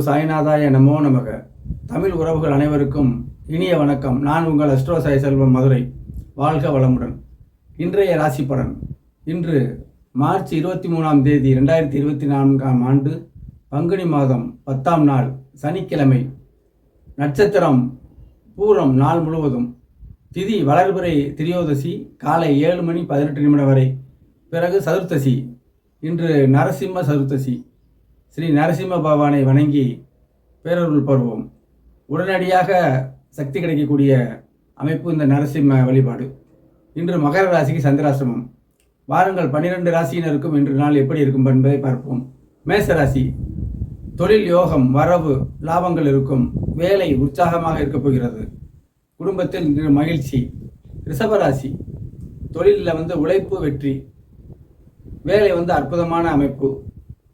சாய்நாதாய நமோ நமக. தமிழ் உறவுகள் அனைவருக்கும் இனிய வணக்கம். நான் உங்கள் அஸ்ட்ரோ சாய் செல்வம் மதுரை. வாழ்க வளமுடன். இன்றைய ராசி பலன் இன்று மார்ச் இருபத்தி மூணாம் தேதி ரெண்டாயிரத்தி இருபத்தி நான்காம் ஆண்டு பங்குனி மாதம் பத்தாம் நாள் சனிக்கிழமை. நட்சத்திரம் பூரம் நாள் முழுவதும். திதி வளர்பிறை திரியோதசி காலை ஏழு மணி பதினெட்டு நிமிடம் வரை. பிறகு சதுர்த்தசி. இன்று நரசிம்ம சதுர்த்தசி. ஸ்ரீ நரசிம்ம பகவானை வணங்கி பேரருள் பருவம். உடனடியாக சக்தி கிடைக்கக்கூடிய அமைப்பு இந்த நரசிம்ம வழிபாடு. இன்று மகர ராசிக்கு சந்திராசிரமம். வாருங்கள் பன்னிரண்டு ராசியினருக்கும் இன்று நாள் எப்படி இருக்கும் என்பதை பார்ப்போம். மேச ராசி தொழில் யோகம் வரவு லாபங்கள் இருக்கும். வேலை உற்சாகமாக இருக்கப் போகிறது. குடும்பத்தில் இன்று மகிழ்ச்சி. ரிஷபராசி தொழிலில் வந்து உழைப்பு வெற்றி. வேலை வந்து அற்புதமான அமைப்பு.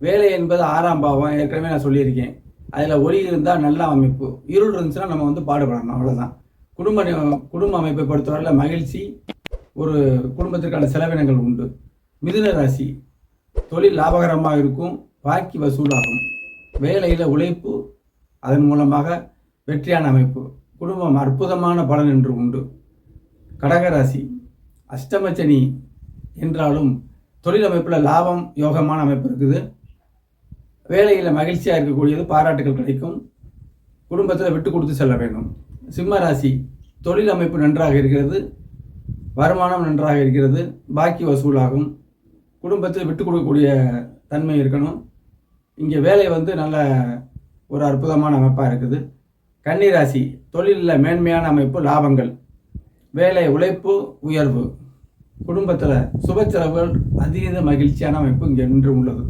வேலை என்பது ஆறாம் பாவம். ஏற்கனவே நான் சொல்லியிருக்கேன். அதில் ஒளி இருந்தால் நல்ல அமைப்பு. இருள் இருந்துச்சுன்னா நம்ம வந்து பாடுபடணும் அவ்வளோதான் குடும்ப குடும்ப அமைப்பை பொறுத்தவரையில் மகிழ்ச்சி ஒரு குடும்பத்திற்கான செலவினங்கள் உண்டு. மிதுன ராசி. தொழில் லாபகரமாக இருக்கும். பாக்கி வசூலாகும் வேலையில் உழைப்பு அதன் மூலமாக வெற்றியான அமைப்பு. குடும்பம் அற்புதமான பலன் என்று உண்டு. கடகராசி அஷ்டமச்சனி என்றாலும் தொழில் அமைப்பில் லாபம் யோகமான அமைப்பு இருக்குது. வேலையில் மகிழ்ச்சியாக இருக்கக்கூடியது பாராட்டுகள் கிடைக்கும். குடும்பத்தில் விட்டு கொடுத்து செல்ல வேண்டும். சிம்ம ராசி தொழில் அமைப்பு நன்றாக இருக்கிறது. வருமானம் நன்றாக இருக்கிறது. பாக்கி வசூலாகும். குடும்பத்தில் விட்டு கொடுக்கக்கூடிய தன்மை இருக்கணும். இங்கே வேலை வந்து நல்ல ஒரு அற்புதமான அமைப்பாக இருக்குது. கன்னிராசி தொழிலில் மேன்மையான அமைப்பு லாபங்கள். வேலை உழைப்பு உயர்வு. குடும்பத்தில் சுப செலவுகள் அதீத மகிழ்ச்சியான அமைப்பு இங்கே நின்று உள்ளது.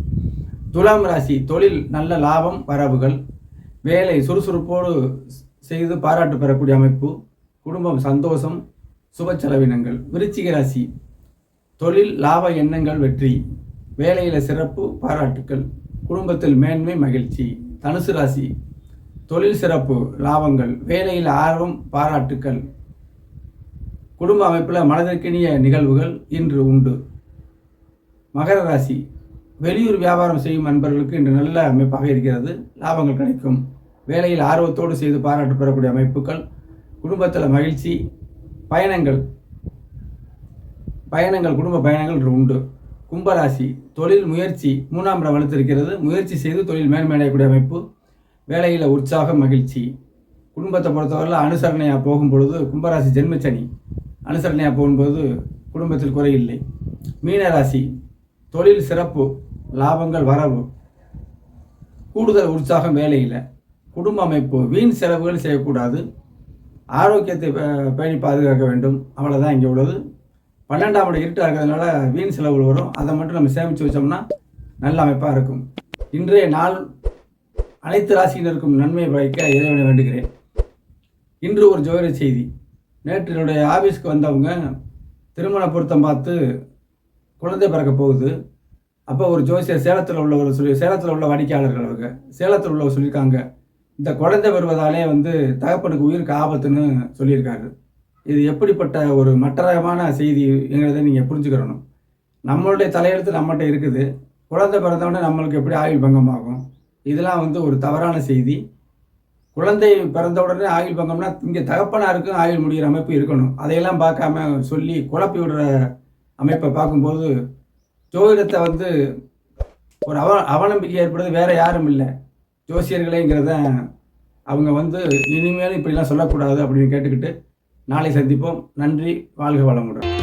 துலாம் ராசி தொழில் நல்ல லாபம் வரவுகள் வேலை சுறுசுறுப்போடு செய்து பாராட்டு பெறக்கூடிய அமைப்பு குடும்பம் சந்தோஷம் சுப செலவினங்கள். விருச்சிக ராசி தொழில் லாப எண்ணங்கள் வெற்றி வேலையில் சிறப்பு பாராட்டுக்கள் குடும்பத்தில் மேன்மை மகிழ்ச்சி. தனுசு ராசி தொழில் சிறப்பு லாபங்கள் வேலையில் ஆர்வம் பாராட்டுக்கள். குடும்ப அமைப்பில் மனதிற்கினிய நிகழ்வுகள் இன்று உண்டு. மகர ராசி வெளியூர் வியாபாரம் செய்யும் நண்பர்களுக்கு இன்று நல்ல அமைப்பாக இருக்கிறது. லாபங்கள் கிடைக்கும். வேலையில் ஆர்வத்தோடு செய்து பாராட்டு பெறக்கூடிய அமைப்புகள் குடும்பத்தில் மகிழ்ச்சி பயணங்கள் பயணங்கள் குடும்ப பயணங்கள் உண்டு. கும்பராசி தொழில் முயற்சி மூணாம் இடம் வலுத்திருக்கிறது. முயற்சி செய்து தொழில் மேன்மையடையக்கூடிய அமைப்பு. வேலையில் உற்சாகம் மகிழ்ச்சி. குடும்பத்தை பொறுத்தவரையில் அனுசரணையாக போகும் பொழுது கும்பராசி ஜென்மச்சனி. அனுசரணையாக போகும்போது குடும்பத்தில் குறையில்லை மீனராசி தொழில் சிறப்பு. லாபங்கள் வரவு. கூடுதல் உற்சாகம் வேலையில். குடும்ப அமைப்பு வீண் செலவுகள் செய்யக்கூடாது. ஆரோக்கியத்தை பே- பேணி பாதுகாக்க வேண்டும். அவ்வளோதான் இங்கே உள்ளது. பன்னெண்டாம் இடம் இருட்டாக இருக்கிறதுனால வீண் செலவுகள் வரும். அதை மட்டும் நம்ம சேமித்து வச்சோம்னா நல்ல அமைப்பாக இருக்கும். இன்றைய நாள் அனைத்து ராசியினருக்கும் நன்மை பயக்க இறைவனை வேண்டுகிறேன். இன்று ஒரு ஜோதிட செய்தி. நேற்று என்னுடைய ஆஃபீஸ்க்கு வந்தவங்க திருமண பொருத்தம் பார்த்து குழந்தை பிறக்க போகுது. அப்போ ஒரு ஜோசியர் சேலத்தில் உள்ளவர் சொல்லி சேலத்தில் உள்ள வாடிக்கையாளர்கள் அவங்க சேலத்தில் உள்ளவர் சொல்லியிருக்காங்க. இந்த குழந்தை வருவதாலே வந்து தகப்பனுக்கு உயிருக்கு ஆபத்துன்னு சொல்லியிருக்காரு. இது எப்படிப்பட்ட ஒரு மற்றமான செய்தி எங்கிறத நீங்கள் புரிஞ்சுக்கிறணும். நம்மளுடைய தலையெழுத்து நம்மகிட்ட இருக்குது. குழந்தை பிறந்தவுடனே நம்மளுக்கு எப்படி ஆயுள் பங்கமாகும்? இதெல்லாம் வந்து ஒரு தவறான செய்தி. குழந்தை பிறந்த உடனே ஆயுள் பங்கம்னா இங்கே தகப்பனாருக்கும் ஆயுள் முடிகிற அமைப்பு இருக்கணும். அதையெல்லாம் பார்க்காம சொல்லி குழப்பி விடுற அமைப்பை பார்க்கும்போது ஜோதிடத்தை வந்து ஒரு அவ அவநம்பிக்கை ஏற்படுறது வேற யாரும் இல்லை. ஜோசியர்களேங்கிறத அவங்க வந்து இனிமேலும் இப்படிலாம் சொல்லக்கூடாது அப்படின்னு கேட்டுக்கிட்டு நாளை சந்திப்போம். நன்றி வாழ்க வளமுடன்.